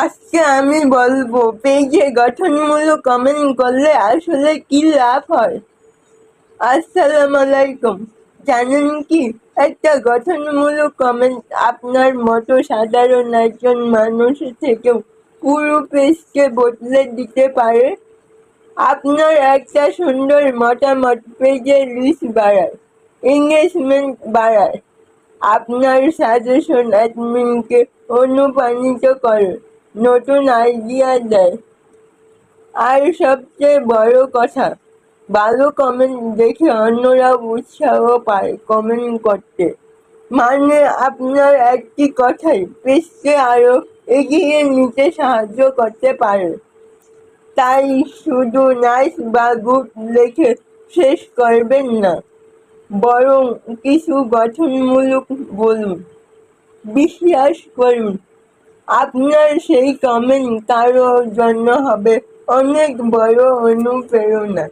আজকে আমি বলব পেজে গঠনমূলক কমেন্ট করলে আসলে কি লাভ হয়? আসসালাম আলাইকুম। জানেন কি, একটা গঠনমূলক কমেন্ট আপনার মতো সাধারণ একজন মানুষ থেকেও পুরো পেজকে বদলে দিতে পারে। আপনার একটা সুন্দর মতামত পেজের রিচ বাড়ায় এঙ্গেজমেন্ট বাড়ায়। আপনার সাজেশন অ্যাডমিনকে অনুপ্রাণিত করে। নতুন আইডিয়া দেয়। আর সবচেয়ে বড় কথা, ভালো কমেন্ট দেখে অন্যরা উৎসাহ পায় কমেন্ট করতে। মানে আপনার একটি কথাই পেজকে আরও এগিয়ে নিতে সাহায্য করতে পারে। তাই শুধু নাইস বা গুড লিখে শেষ করবেন না, বরং কিছু গঠনমূলক বলুন, বিশ্বাস করুন। আপনার সেই কমেন্ট কারোর জন্য হবে। অনেক বড় অনুপ্রেরণা।